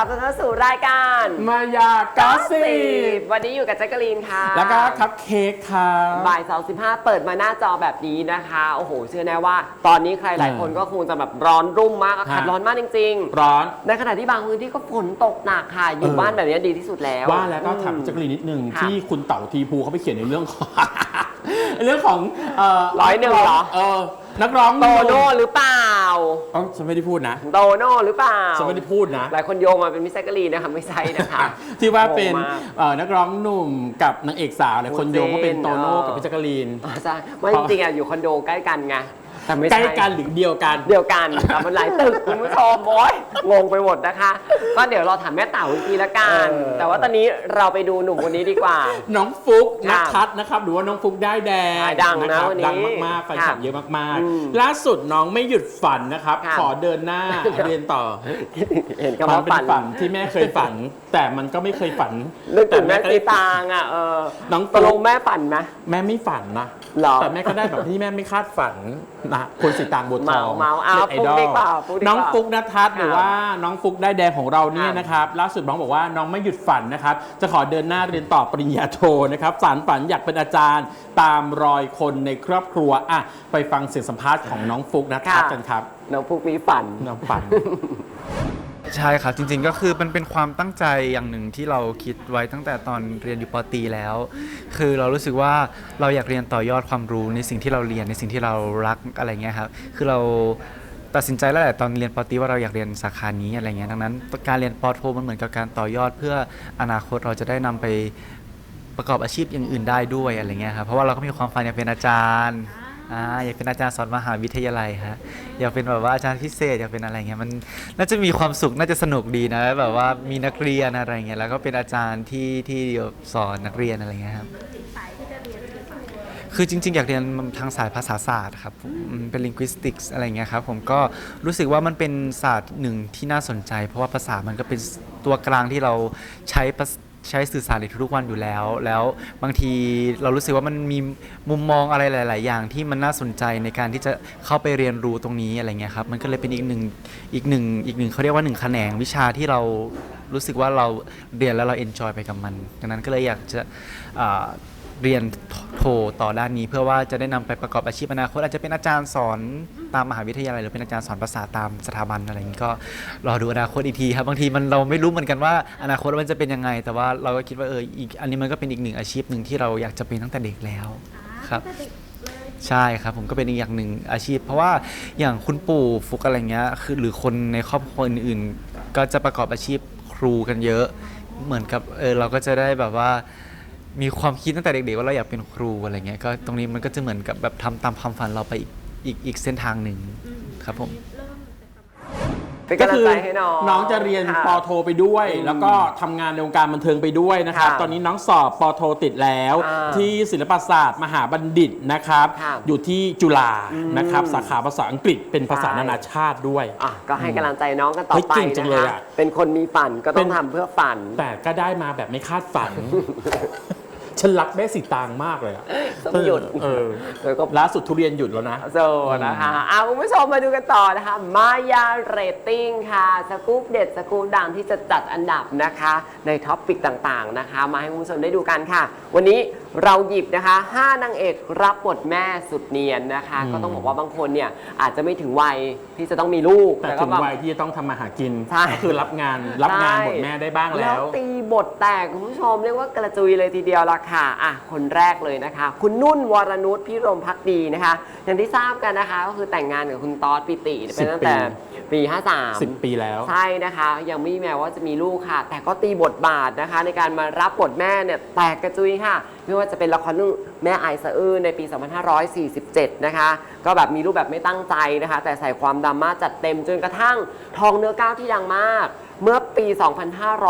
รับทุกท่านสู่รายการมายากาสิบวันนี้อยู่กับแจ็คกะลีนค่ะ แล้วก็คัพเค้กค่ะบ่าย2.15เปิดมาหน้าจอแบบนี้นะคะ โอ้โห เชื่อแน่ว่า ตอนนี้ใครหลายคนก็คงจะแบบร้อนรุ่มมากอากาศฮะร้อนมากจริงร้อนๆในขณะที่บางพื้นที่ก็ฝนตกหนักค่ะ อยู่เออบ้านแบบนี้ดีที่สุดแล้วว่าแล้วก็ถามอืมจักรีนนิดนึงค่ะที่คุณเต่าทีภูเขาไปเขียนในเรื่องของเรื่องของเร้อยหนึ่งเหรอเออนักร้องโตโน่หรือเปล่า เอ้าฉันไม่ได้พูดนะ โตโน่หรือเปล่า ฉันไม่ได้พูดนะ หลายคนโยงมาเป็นมิสแซกกะลีนนะคะไม่ใช่นะคะ ที่ว่าเป็นงงมากเอ่อนักร้องหนุ่มกับนางเอกสาวหลายคนโยงว่าเป็นโตโน่เออกับพี่จักรีน อ๋อใช่ไม่จริงๆอะอยู่คอนโดใกล้กันไง แต่ไม่ใกล้ใช่กันหรือเดียวกัน เดียวกันแต่มันหลายตึกคุณผู้ชมโอ้ยงงไปหมดนะคะ ก็เดี๋ยวเราถามแม่เต่าอีกทีละกัน เออ แต่ว่าตอนนี้เราไปดูหนุ่มคนนี้ดีกว่า น้องฟุกค่ะนัททัศน์นะครับหรือว่าน้องฟุกได้แดงใช่ดังนะครับวันนี้ดังมากๆแฟนคลับค่ะเยอะมากอืมๆ ล่าสุดน้องไม่หยุดฝันนะครับ ค่ะ ขอเดินหน้าเรียนต่อเห็นคำมันว่าเป็นฝันฝันที่แม่เคยฝัน แต่มันก็ไม่เคยฝันนึกถึงแม่ก็สีได้ตางอะเออน้องตกลงแม่ฝันไหมแม่ไม่ฝันนะหรอแต่แม่ก็ได้แบบที่แม่ไม่คาดฝันนะคุณสีตางบัวทองเมาเมาเอาน็ตไอดอฟุกดีลกว่าฟุกดีกว่าน้องฟุกนัททัศน์หรือค่ะว่าน้องฟุกได้แดงของเราเนี่ยค่ะนะครับล่าสุดน้องบอกว่าน้องไม่หยุดฝันนะครับ จะขอเดินหน้าเรียนต่อปริญญาโทนะครับสารฝันอยากเป็นอาจารย์ตามรอยคนในครอบครัวอะไปฟังเสียงสัมภาษณ์ของน้องฟุกนัททัศน์กันครับ น้องฟุกมีฝัน น้องฝัน ใช่ครับ จริงๆก็คือมันเป็นความตั้งใจอย่างหนึ่งที่เราคิดไว้ตั้งแต่ตอนเรียนอยู่ปตรีแล้ว คือเรารู้สึกว่าเราอยากเรียนต่อยอดความรู้ในสิ่งที่เราเรียนในสิ่งที่เรารักอะไรเงี้ยครับคือเราตัดสินใจแล้วแหละตอนเรียนปตรีว่าเราอยากเรียนสาขานี้อะไรเงี้ยดังนั้น การเรียนปโทมันเหมือนกับการต่อยอด เพื่ออนาคตเราจะได้นำไปประกอบอาชีพอย่างอื่นได้ด้วยอะไรเงี้ยครับเพราะว่าเราก็มีความฝันอยากเป็นอาจารย์ อ่าอยากเป็นอาจารย์สอนมหาวิทยาลัยฮะอยากเป็นแบบว่าอาจารย์พิเศษอยากเป็นอะไรเงี้ยมันน่าจะมีความสุขน่าจะสนุกดีนะแบบว่ามีนักเรียนอะไรเงี้ยแล้วก็เป็นอาจารย์ที่ที่สอนนักเรียนอะไรเงี้ยครับคือจริง ๆ อยากเรียนทางสายภาษาศาสตร์ครับอืมเป็น linguistics อะไรเงี้ยครับผมก็รู้สึกว่ามันเป็นศาสตร์หนึ่งที่น่าสนใจ เพราะว่าภาษามันก็เป็นตัวกลางที่เราใช้ภาษ ใช้สื่อสารในทุกๆวันอยู่แล้ว แล้วบางทีเรารู้สึกว่ามันมีมุมมองอะไรหลาย ๆ อย่างที่มันน่าสนใจในการที่จะเข้าไปเรียนรู้ตรงนี้อะไรเงี้ยครับมันก็เลยเป็นอีกหนึ่งอีกหนึ่งอีกหนึ่งเขาเรียกว่าหนึ่งแขนงวิชาที่เรารู้สึกว่าเราเรียนแล้วเราเอนจอยไปกับมันดังนั้นก็เลยอยากจะ เรียนโทต่อด้านนี้เพื่อว่าจะได้นำไปประกอบอาชีพอนาคตอาจจะเป็นอาจารย์สอนตามมหาวิทยาลัยหรือเป็นอาจารย์สอนภาษาตามสถาบันอะไรอย่างนี้ก็รอดูอนาคตอีกทีครับบางทีมันเราไม่รู้เหมือนกันว่าอนาคตมันจะเป็นยังไง แต่ว่าเราก็คิดว่าเอออีกอันนี้มันก็เป็นอีกหนึ่งอาชีพหนึ่งที่เราอยากจะเป็นตั้งแต่เด็กแล้วครับใช่ครับผมก็เป็นอีกอย่างหนึ่งอาชีพ เพราะว่าอย่างคุณปู่ฟุกอะไรเงี้ยคือหรือคนในครอบครัวอื่นๆ ก็จะประกอบอาชีพครูกันเยอะ เหมือนกับเออเราก็จะได้แบบว่า มีความคิดตั้งแต่เด็กๆว่าเราอยากเป็นครูอะไรเงี้ยก็ตรงนี้มันก็จะเหมือนกับแบบทำตามความฝันเราไปอีกอีกอีกเส้นทางหนึ่งครับผม เป็นก็กำลังคือใจให้น้องน้องจะเรียนค่ะปอโทไปด้วย แล้วก็ทำงานในวงการบันเทิงไปด้วยนะครับ ค่ะตอนนี้น้องสอบปอโทติดแล้ว อ่าที่ศิลปศาสตร์ มหาบัณฑิตนะครับ ค่ะอยู่ที่จุฬาอืมนะครับ สาขาภาษาอังกฤษเป็นภาษาใช่ นานาชาติด้วย อะก็ให้กำลังใจน้องกันต่อเฮ้ยไปเก่งจังเลยนะคะอะเป็นคนมีฝันก็ต้เป็องน ทำเพื่อฝัน แต่ก็ได้มาแบบไม่คาดฝัน ฉันรักแม่สีตางมากเลยอะต้องหยุดเออเออก็ ล่าสุดทุเรียนหยุดแล้วนะ โซนะคะอะคุณผู้ชมมาดูกันต่อนะคะ มายาเรตติ้งค่ะ สกู๊ปเด็ด สกู๊ปดังที่จะจัดอันดับนะคะ ในท็อปปิกต่างๆนะคะ มาให้คุณผู้ชมได้ดูกันค่ะ วันนี้ เราหยิบนะคะ5นางเอกรับบทแม่สุดเนียนนะคะอืมก็ต้องบอกว่าบางคนเนี่ยอาจจะไม่ถึงวัยที่จะต้องมีลูกแต่ก็ถึงแบบ วัยที่จะต้องทำมาหากินใช่ ก็คือรับงานรับงานใช่บทแม่ได้บ้างแล้ว ตีบทแตกคุณผู้ชมเรียกว่ากระจุยเลยทีเดียวละค่ะอะ คนแรกเลยนะคะ คุณนุ่นวรนุชพิรมพักดีนะคะ อย่างที่ทราบกันนะคะ ก็คือแต่งงานกับคุณตอสปิติเป็นตั้งแต่ ปี 53 10 ปีแล้ว ใช่นะคะ ยังไม่มีแม้ว่าจะมีลูกค่ะ แต่ก็ตีบทบาทนะคะ ในการมารับบทแม่เนี่ยแตกกระจุยค่ะ ไม่ว่าจะเป็นละครเรื่องแม่ไอสะอื้นในปี 2547 นะคะ ก็แบบมีรูปแบบไม่ตั้งใจนะคะ แต่ใส่ความดราม่าจัดเต็มจนกระทั่งทองเนื้อก้าวที่ดังมาก เมื่อปี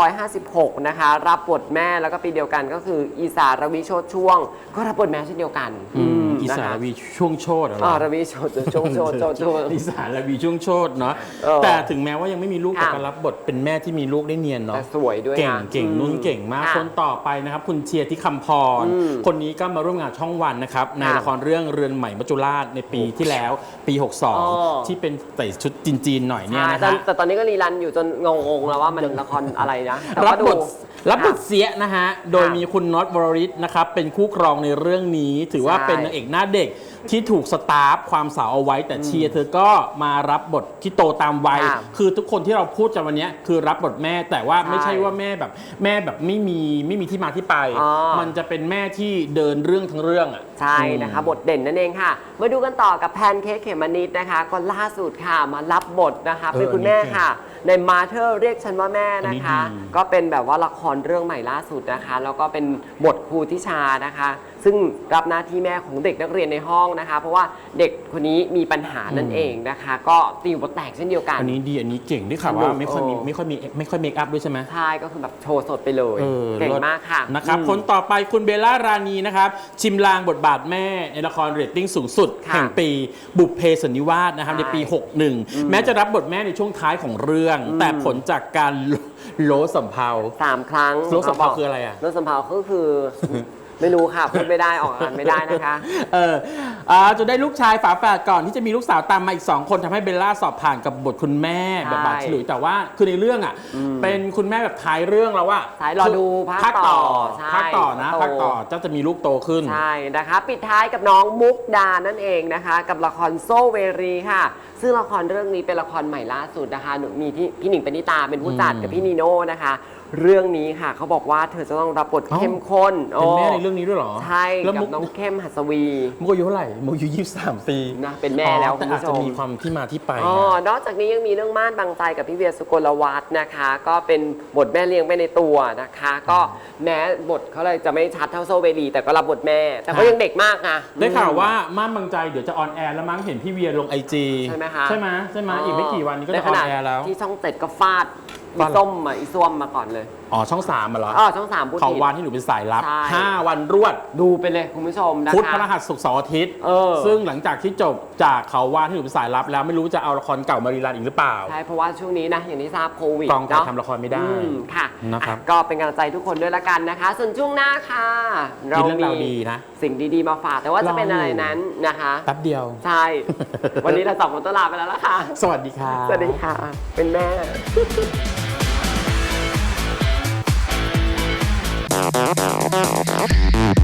2556 นะคะ รับบทแม่แล้วก็ปีเดียวกันก็คืออีสารวิโชตช่วง ก็รับบทแม่เช่นเดียวกันอืม อีสานนะคะรวีช่วงโชดเหรออ่าระวีโชว์โชว์โชว์โชว์โชว์อีสานรวีช่วงโชดเนาะเออแต่ถึงแม้ว่ายังไม่มีลูกค่ะแต่ก็รับบทเป็นแม่ที่มีลูกได้เนียนเนาะแต่สวยด้วยเก่งนะ เก่งอืมนุ่นเก่งมากค่ะคนต่อไปนะครับ คุณเชียร์ที่คำพรอืมคนนี้ก็มาร่วมงานช่องวันนะครับ ในค่ะละครเรื่องเรือนใหม่มัจจุราชในปีที่แล้วปี อ๋อ 62 ที่เป็นใส่ชุดจีนๆหน่อยเนี่ยใช่นะแต่ฮะแต่ตอนนี้ก็รีรันอยู่จนงงๆแล้วว่ามันละครอะไรนะแต่รัก็บดู บท รับบทค่ะเสียนะฮะ โดยมีคุณน็อตวรริศนะครับ เป็นคู่ครองในเรื่องนี้ ถือว่าใช่เป็นนางเอกหน้าเด็กที่ถูกสตาร์ฟความสาวเอาไว้ แต่เชียร์เธอก็มารับบทที่โตตามวัย ค่ะคือทุกคนที่เราพูดกันวันเนี้ยคือรับบทแม่แต่ว่าใช่ไม่ใช่ว่าแม่แบบแม่แบบไม่มีไม่มีที่มาที่ไป อ๋อ มันจะเป็นแม่ที่เดินเรื่องทั้งเรื่องอะ ใช่นะคะ บทเด่นนั่นเองค่ะ มาดูกันต่อกับแพนเค้กเขมมะนิดนะคะ ก็ล่าสุดค่ะมารับบทนะคะเออเป็นคุณแม่ค่ะ ในมาเธอร์เรียกฉันว่าแม่นะคะ อันนี้ดี ก็เป็นแบบว่าละครเรื่องใหม่ล่าสุดนะคะ แล้วก็เป็นบทครูทิชานะคะซึ่งรับหน้าที่แม่ของเด็กนักเรียนในห้องนะคะ เพราะว่าเด็กคนนี้มีปัญหานั่นเองนะคะ ก็ตีบทแตกเช่นเดียวกัน อันนี้ดีอันนี้เก่งได้ข่าวสนุว่ากไม่ค่อยมีเออไม่ค่อยมีไม่ค่อยเมคอัพด้วยใช่ไหมใช่ก็คือแบบโชว์สดไปเลยออเก่งลิศมากค่ะนะครับอืมคนต่อไปคุณเบลล่ารานีนะครับชิมลางบทบาทแม่ในละครเรตติ้งสูงสุดค่ะแห่งปีบุพเพสันนิวาสนะครับใช่ในปี 61 แม้จะรับบทแม่ในช่วงท้ายของเรื่อง แต่ผลจากการโลโลสัมเพาสามครั้งโรคสัมเภาคืออะไรอะโรคสัมเพาก็คือ ไม่รู้ค่ะ พูดไม่ได้ออกอ่านไม่ได้นะคะ เอออ่าจนได้ลูกชายฝาแฝดก่อนที่จะมีลูกสาวตามมาอีก 2 คนทำให้เบลล่าสอบผ่านกับบทคุณแม่ใช่แบบบาทฉลุยแต่ว่าคือในเรื่องอะเป็นคุณแม่แบบท้ายเรื่องแล้วว่าท้ายรอดูภาคต่อใช่ภาคต่อนะโตภาคต่อเจ้าจะมีลูกโตขึ้น ใช่นะคะ ปิดท้ายกับน้องมุกดานั่นเองนะคะ กับละครโซเวรีค่ะ ซึ่งละครเรื่องนี้เป็นละครใหม่ล่าสุดนะคะหนูมีที่พี่หนิงปณิตาเป็นผู้จัดอืมกับพี่นีโน่นะคะ เรื่องนี้ค่ะ เขาบอกว่าเธอจะต้องรับบทเอ้าเข้มข้นเป็นแม่ในโอ้เรื่องนี้ด้วยเหรอ ใช่แล้วกัมุบก น้องเข้มหัสวี มุกอายุเท่าไหร่มุกอายุยี่สิบสามปีนะเป็นแม่แล้วอ๋อแต่คุณอาจผู้ชจะมมีความที่มาที่ไปอ๋อนะนอกจากนี้ยังมีเรื่องม่านบางใจกับพี่เวียสุกลวัฒน์นะคะ ก็เป็นบทแม่เลี้ยงไปในตัวนะคะ ก็แม้บทเขาเลยจะไม่ชัดเท่าโซเวรีแต่ก็รับบทแม่ แต่ก็ยังเด็กมากนะ ได้ข่าวว่าม่านบางใจเดี๋ยวจะออนแอร์แล้วมั้งเห็นพี่เวียลงไอจีใช่ไหมคะ ใช่ไหมใช่ไหมอีกไม่กี่วันนี้ก็จะอใขอนณแอร์แล้ว ที่ช่องเจ็ดก็ฟาด อีฟาดอะไรส้มอะอีส้วมมาก่อนเลยอ๋อช่องสามมาเหรออ๋อช่องสามพูดเขาผิด วันที่หนูเป็นสายลับใช่ ห้าวันรวด ดูไปเลยคุณผู้ชมนะคะ พุธพฤหัสศุกร์เสาร์อาทิตย์ เออ ซึ่งหลังจากที่จบจากเขาวานที่หนูเป็นสายลับ แล้วไม่รู้จะเอาละครเก่ามารีรันอีกหรือเปล่า ใช่เพราะว่าช่วงนี้นะอย่างที่ทราบโควิดกองถ่ายเนาะทำละครไม่ได้ อืมค่ะนะครับ อ่ก็เป็นกำลังใจทุกคนด้วยละกันนะคะ ส่วนช่วงหน้าค่ะมีเรื่องราวดีนะ สิ่งดีๆมาฝากแต่ว่าจะเป็นรออยู่อะไรนั้นนะคะ แป๊บเดียว ใช่ วันนี้เราสองคนต้องลาไปแล้วล่ะค่ะ สวัสดีค่ะ สวัสดีค่ะ เป็นแม่ out.